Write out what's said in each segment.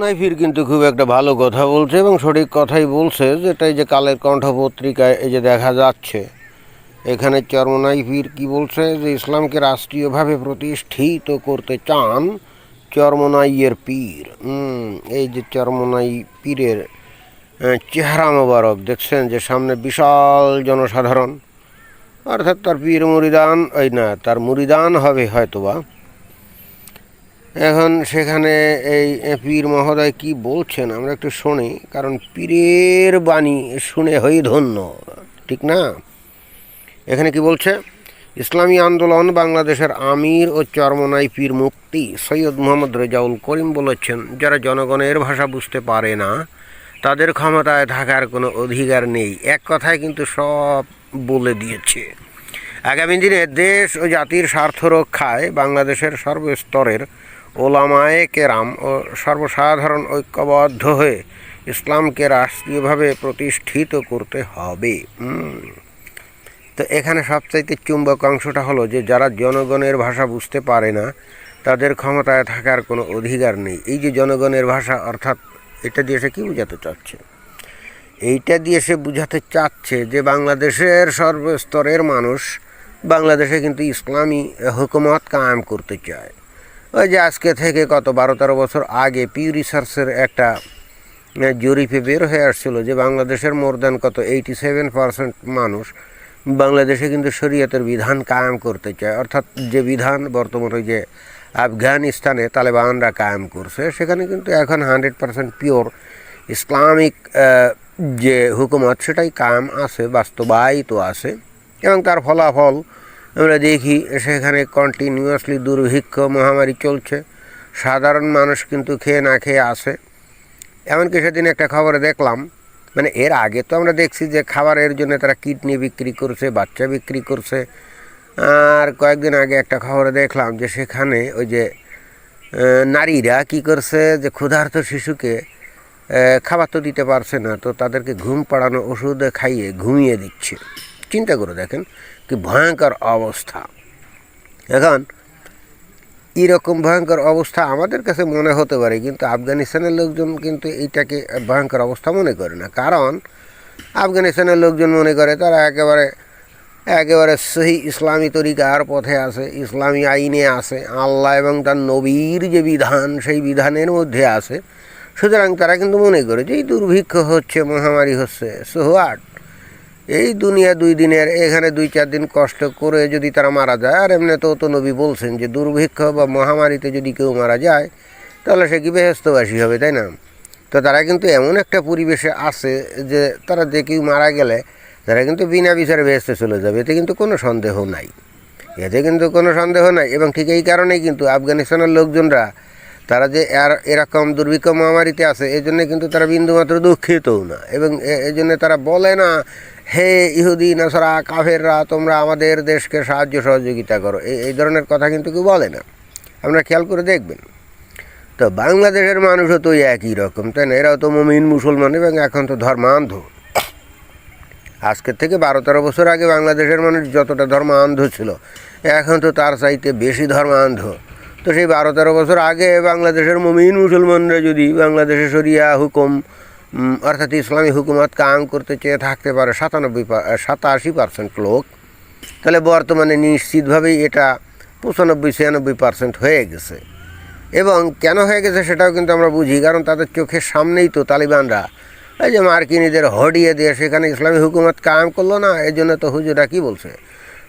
নাইফির কিন্তু খুব একটা ভালো কথা বলছে এবং সঠিক কথাই বলছে, যেটাই যে কালের কণ্ঠ পত্রিকায় এই যে দেখা যাচ্ছে। এখানে চর্মনাইফির কি বলছে যে, ইসলামকে রাষ্ট্রীয়ভাবে প্রতিষ্ঠিত করতে চান চর্মনাইয়ের পীর। এই যে চর্মনাই পীরের চেহারা মোবারক, দেখছেন যে সামনে বিশাল জনসাধারণ। অর্থাৎ তার পীর মুরিদান ওই না, তার মুরিদান হবে হয়তোবা। এখন সেখানে এই পীর মহোদয় কি বলছেন? আমরা একটু শুনি, কারণ পীরের বাণী শুনে হই ধন্য, ঠিক না? এখানে কি বলছে? ইসলামী আন্দোলন বাংলাদেশের আমির ও চরমনাই পীর মুক্তি সৈয়দ মোহাম্মদ রেজাউল করিম বলেছেন, যারা জনগণের ভাষা বুঝতে পারে না, তাদের ক্ষমতায় থাকার কোনো অধিকার নেই। এক কথায় কিন্তু সব বলে দিয়েছে। আগামী দিনে দেশ ও জাতির স্বার্থ রক্ষায় বাংলাদেশের সর্বস্তরের ওলামায়ে কেরাম ও সর্বসাধারণ ঐক্যবদ্ধ হয়ে ইসলামকে রাষ্ট্রীয়ভাবে প্রতিষ্ঠিত করতে হবে। তো এখানে সবচাইতে চুম্বক অংশটা হলো যে, যারা জনগণের ভাষা বুঝতে পারে না, তাদের ক্ষমতায় থাকার কোনো অধিকার নেই। এই যে জনগণের ভাষা, অর্থাৎ এটা দিয়ে সে কী বোঝাতে চাচ্ছে? এইটা দিয়ে সে বুঝাতে চাচ্ছে যে, বাংলাদেশের সর্বস্তরের মানুষ বাংলাদেশে কিন্তু ইসলামী হুকুমত কায়েম করতে চায়। ওই যে আজকে থেকে কত বারো তেরো বছর আগে পিউ রিসার্চের একটা জরিপে বের হয়ে আসছিল যে বাংলাদেশের মোর দেন কত এইটি সেভেন পার্সেন্ট মানুষ বাংলাদেশে কিন্তু শরীয়তের বিধান কায়েম করতে চায়। অর্থাৎ যে বিধান বর্তমানে যে আফগানিস্তানে তালেবানরা কায়েম করছে, সেখানে কিন্তু এখন হান্ড্রেড পার্সেন্ট পিওর ইসলামিক যে হুকুমত সেটাই কায়েম আছে, বাস্তবায়িত আছে এবং তার ফলাফল আমরা দেখি সেখানে কন্টিনিউয়াসলি দুর্ভিক্ষ, মহামারী চলছে। সাধারণ মানুষ কিন্তু খেয়ে না খেয়ে আসে এমনকি সেদিন একটা খবরে দেখলাম মানে এর আগে তো আমরা দেখছি যে খাবারের জন্য তারা কিডনি বিক্রি করছে, বাচ্চা বিক্রি করছে। আর কয়েকদিন আগে একটা খবরে দেখলাম যে সেখানে ওই যে নারীরা কি করছে যে ক্ষুধার্ত শিশুকে খাবার তো দিতে পারছে না, তো তাদেরকে ঘুম পাড়ানো ওষুধ খাইয়ে ঘুমিয়ে দিচ্ছে। চিন্তা করে দেখেন কি ভয়ঙ্কর অবস্থা। এখন এরকম ভয়ঙ্কর অবস্থা আমাদের কাছে মনে হতে পারে, কিন্তু আফগানিস্তানের লোকজন কিন্তু এইটাকে ভয়ঙ্কর অবস্থা মনে করে না। কারণ আফগানিস্তানের লোকজন মনে করে তারা একেবারে একেবারে সেই ইসলামী তরিকার পথে আছে, ইসলামী আইনে আছে, আল্লাহ এবং তার নবীর যে বিধান, সেই বিধানের মধ্যে আছে। সুতরাং তারা কিন্তু মনে করে যে এই দুর্ভিক্ষ হচ্ছে, মহামারী হচ্ছে সোহাট এই দুনিয়া দুই দিনের, এখানে দুই চার দিন কষ্ট করে যদি তারা মারা যায়, আর এমনি তো তো নবী বলছেন যে দুর্ভিক্ষ বা মহামারীতে যদি কেউ মারা যায়, তাহলে সে কি বেহস্তবাসী হবে, তাই না? তো তারা কিন্তু এমন একটা পরিবেশে আছে যে তারা যে কেউ মারা গেলে, তারা কিন্তু বিনা বিচারে বেহেস্তে চলে যাবে, এতে কিন্তু কোনো সন্দেহ নাই। এতে কিন্তু কোনো সন্দেহ নাই, এবং ঠিক এই কারণেই কিন্তু আফগানিস্তানের লোকজনরা তারা যে এর, এরকম দুর্ভিক্ষ মহামারীতে আছে, এই জন্য কিন্তু তারা বিন্দুমাত্র দুঃখিতও না। এবং এই জন্য তারা বলে না, হে ইহুদি, নাসরা, কাফেররা, তোমরা আমাদের দেশকে সাহায্য সহযোগিতা করো। এই এই ধরনের কথা কিন্তু কেউ বলে না। আপনারা খেয়াল করে দেখবেন। তো বাংলাদেশের মানুষও তো একই রকম, তাই না? এরাও তো মমিন, মুসলমান এবং এখন তো ধর্মান্ধ। আজকের থেকে বারো তেরো বছর আগে বাংলাদেশের মানুষ যতটা ধর্মান্ধ ছিল, এখন তো তার চাইতে বেশি ধর্মান্ধ। তো সেই বারো তেরো বছর আগে বাংলাদেশের মমিন মুসলমানরা যদি বাংলাদেশে শরিয়া হুকুম অর্থাৎ ইসলামী হুকুমত কায়েম করতে চেয়ে থাকতে পারে সাতানব্বই সাতাশি পার্সেন্ট লোক, তাহলে বর্তমানে নিশ্চিতভাবেই এটা পঁচানব্বই, ছিয়ানব্বই পার্সেন্ট হয়ে গেছে। এবং কেন হয়ে গেছে সেটাও কিন্তু আমরা বুঝি, কারণ তাদের চোখের সামনেই তো তালিবানরা। এই যে মার্কিনীদের হডিয়ে দিয়ে সেখানে ইসলামী হুকুমত কায়েম করল না এই জন্য তো হুজুরা কী বলছে?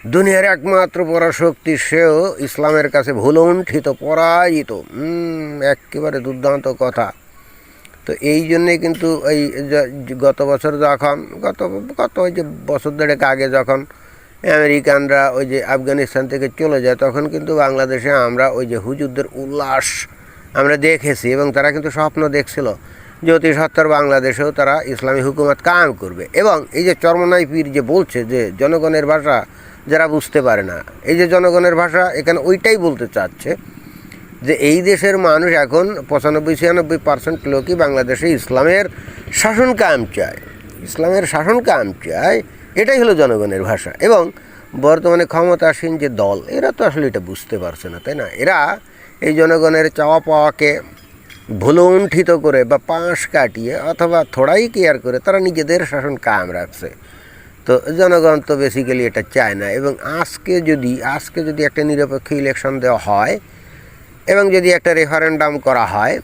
দুনিয়ার একমাত্র পরাশক্তি সেও ইসলামের কাছে ভুলুণ্ঠিত পরাজিত। একেবারে দুর্দান্ত কথা। তো এই জন্যে কিন্তু এই গত বছর যখন, গত গত ওই যে বছর দেড়েক আগে যখন আমেরিকানরা ওই যে আফগানিস্তান থেকে চলে যায়, তখন কিন্তু বাংলাদেশে আমরা ওই যে হুজুরদের উল্লাস আমরা দেখেছি এবং তারা কিন্তু স্বপ্ন দেখছিল অতি সত্তর বাংলাদেশেও তারা ইসলামী হুকুমত কায়েম করবে। এবং এই যে চরমনাই পীর যে বলছে যে, জনগণের ভাষা যারা বুঝতে পারে না। এই যে জনগণের ভাষা, এখানে ওইটাই বলতে চাচ্ছে যে এই দেশের মানুষ এখন পঁচানব্বই, ছিয়ানব্বই পার্সেন্ট লোকই বাংলাদেশে ইসলামের শাসন কায়েম চায়। ইসলামের শাসন কায়েম চায়, এটাই হলো জনগণের ভাষা। এবং বর্তমানে ক্ষমতাসীন যে দল, এরা তো আসলে এটা বুঝতে পারছে না, তাই না? এরা এই জনগণের চাওয়া পাওয়াকে ভুলুণ্ঠিত করে বা পাশ কাটিয়ে অথবা থোড়াই কেয়ার করে, তারা নিজেদের শাসন কায়েম রাখছে। তো জনগণ তো বেসিক্যালি এটা চায় না এবং আজকে যদি আজকে যদি একটা নিরপেক্ষ ইলেকশন দেওয়া হয় এবং যদি একটা রেফারেন্ডাম করা হয়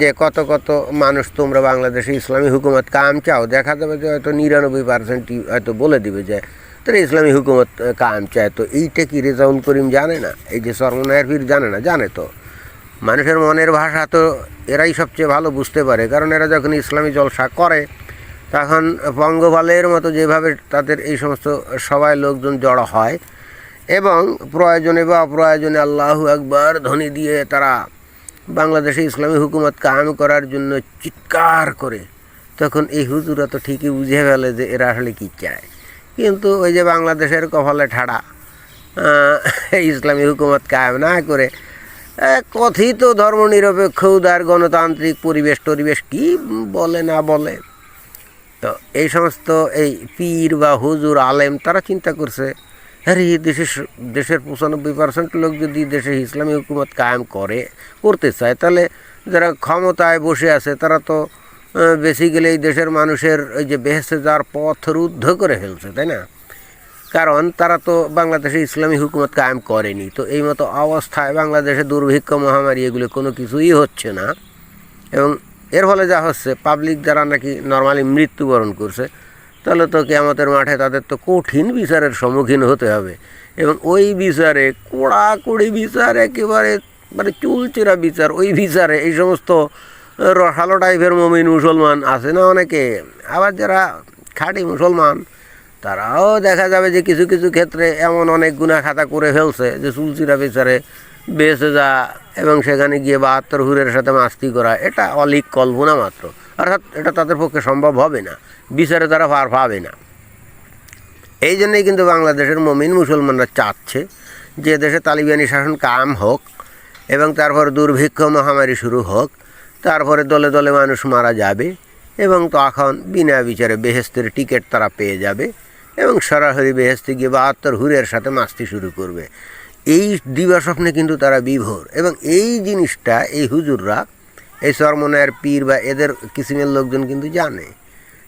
যে কত কত মানুষ তোমরা বাংলাদেশে ইসলামী হুকুমত কাম চাও, দেখা যাবে যে হয়তো নিরানব্বই পার্সেন্টই হয়তো বলে দিবে যে, তারা ইসলামী হুকুমত কাম চায়। তো এইটা কি রেজাউল করিম জানে না? এই যে সরমনায়ের পীর জানে না? জানে তো। মানুষের মনের ভাষা তো এরাই সবচেয়ে ভালো বুঝতে পারে, কারণ এরা যখন ইসলামী জলসা করে তখন পঙ্গপালের মতো যেভাবে তাদের এই সমস্ত সবাই লোকজন জড়ো হয় এবং প্রয়োজনে বা অপ্রয়োজনে আল্লাহু একবার ধ্বনি দিয়ে তারা বাংলাদেশে ইসলামী হুকুমত কায়েম করার জন্য চিৎকার করে, তখন এই হুজুরা তো ঠিকই বুঝে ফেলে যে এরা আসলে কী চায়। কিন্তু ওই যে বাংলাদেশের কপালে ঠাড়া ইসলামী হুকুমত কায়েম না করে কথিত ধর্মনিরপেক্ষ উদার গণতান্ত্রিক পরিবেশ টরিবেশ কি বলে না বলে। তো এই সমস্ত এই পীর বা হুজুর, আলেম, তারা চিন্তা করছে এই দেশের দেশের পঁচানব্বই পার্সেন্ট লোক যদি দেশে ইসলামী হুকুমত কায়েম করে, করতে চায়, তাহলে যারা ক্ষমতায় বসে আছে, তারা তো বেসিক্যালি এই দেশের মানুষের ওই যে বেহেসে যাওয়ার পথ রুদ্ধ করে ফেলছে, তাই না? কারণ তারা তো বাংলাদেশে ইসলামী হুকুমত কায়েম করেনি, তো এই মতো অবস্থায় বাংলাদেশে দুর্ভিক্ষ মহামারী এগুলো কোনো কিছুই হচ্ছে না। এবং এর ফলে যা হচ্ছে পাবলিক যারা নাকি নর্মালি মৃত্যুবরণ করছে, তাহলে তো কেয়ামতের মাঠে তাদের তো কঠিন বিচারের সম্মুখীন হতে হবে। এবং ওই বিচারে, কোড়াকুড়ি বিচার, একেবারে মানে চুলচেরা বিচার, ওই বিচারে এই সমস্ত রসালো টাইপের মমিন মুসলমান আছে না অনেকে? আবার যারা খাঁটি মুসলমান, তারাও দেখা যাবে যে কিছু কিছু ক্ষেত্রে এমন অনেক গুণা খাতা করে ফেলছে যে চুলচিরা বিচারে বেঁচে যা এবং সেখানে গিয়ে বাহাত্তর হুরের সাথে মাস্তি করা, এটা অলিক কল্পনা মাত্র। অর্থাৎ এটা তাদের পক্ষে সম্ভব হবে না। বিচারে তারা পার পাবে না। এই জন্যই কিন্তু বাংলাদেশের মমিন মুসলমানরা চাচ্ছে যে দেশে তালিবানি শাসন কাম হোক এবং তারপর দুর্ভিক্ষ মহামারী শুরু হোক, তারপরে দলে দলে মানুষ মারা যাবে এবং তখন বিনা বিচারে বেহেস্তের টিকিট তারা পেয়ে যাবে এবং সরাসরি বেহেস্তে গিয়ে বাহাত্তর হুরের সাথে মাস্তি শুরু করবে। এই দিবা স্বপ্নে কিন্তু তারা বিভোর। এবং এই জিনিসটা, এই হুজুররা, এই চরমনায়ের পীর বা এদের কিসিমের লোকজন কিন্তু জানে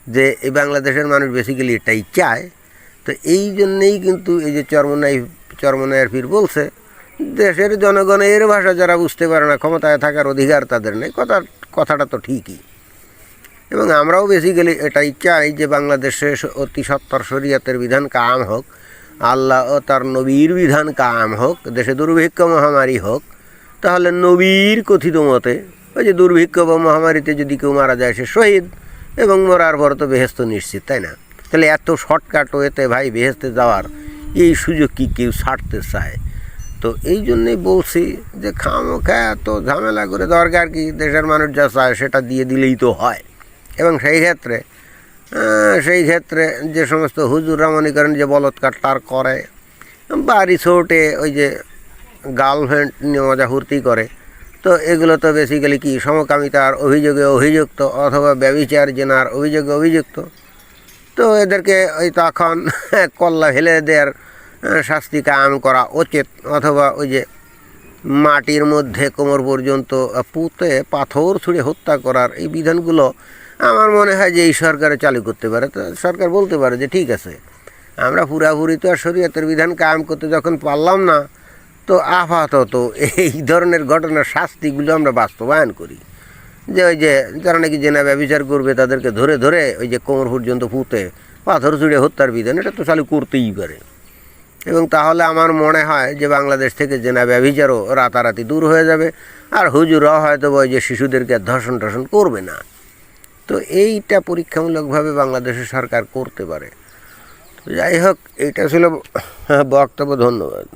যে এই বাংলাদেশের মানুষ বেসিক্যালি এটাই চায়। তো এই জন্যেই কিন্তু এই যে চরমনাই, চরমনায়ের পীর বলছে, দেশের জনগণের ভাষা যারা বুঝতে পারে না, ক্ষমতায় থাকার অধিকার তাদের নেই, কথা, কথাটা তো ঠিকই। এবং আমরাও বেসিক্যালি এটাই চাই যে বাংলাদেশে অতি সত্তর শরীয়তের বিধান কাম হোক। আল্লাহ ও তার নবীর বিধান কাম হোক, দেশে দুর্ভিক্ষ মহামারী হোক, তাহলে নবীর কথিত মতে ওই যে দুর্ভিক্ষ বা মহামারীতে যদি কেউ মারা যায়, সে শহীদ এবং মরার পর তো বেহেস্ত নিশ্চিত, তাই না? তাহলে এত শর্টকাট ওয়েতে ভাই বেহেস্তে যাওয়ার এই সুযোগ কি কেউ ছাড়তে চায়? তো এই জন্যই বলছি যে খামো খা তো ঝামেলা করে দরকার কি দেশের মানুষ যা চায় সেটা দিয়ে দিলেই তো হয়। এবং সেই ক্ষেত্রে সেই ক্ষেত্রে যে সমস্ত হুজুররা মনে করেন যে বলৎকার করে বা রিসোর্টে ওই যে গার্লফ্রেন্ড নিয়ে মজা ফুর্তি করে। তো এগুলো তো বেসিক্যালি কি, সমকামিতার অভিযোগে অভিযুক্ত অথবা ব্যবিচার জেনার অভিযোগে অভিযুক্ত। তো এদেরকে ওই তখন কল্লা ফেলে দেওয়ার শাস্তি কায়েম করা উচিত। অথবা ওই যে মাটির মধ্যে কোমর পর্যন্ত পুঁতে পাথর ছুঁড়ে হত্যা করার এই বিধানগুলো আমার মনে হয় যে এই সরকারে চালু করতে পারে। তো সরকার বলতে পারে যে ঠিক আছে, আমরা পুরাপুরি তো আর শরীয়তের বিধান কায়েম করতে যখন পারলাম না, তো আপাতত এই ধরনের ঘটনার শাস্তিগুলো আমরা বাস্তবায়ন করি। যে ওই যে, যারা নাকি জেনা ব্যবচার করবে তাদেরকে ধরে ধরে ওই যে কোমর পর্যন্ত পুঁতে পাথর ছুঁড়ে হত্যার বিধান, এটা তো চালু করতেই পারে। এবং তাহলে আমার মনে হয় যে বাংলাদেশ থেকে জেনা ব্যভিচারও রাতারাতি দূর হয়ে যাবে। আর হুজুরাও হয়তো ওই যে শিশুদেরকে ধর্ষণ টর্ষণ করবে না। তো এইটা পরীক্ষামূলকভাবে বাংলাদেশের সরকার করতে পারে। যাই হোক এইটা ছিল বক্তব্য ধন্যবাদ।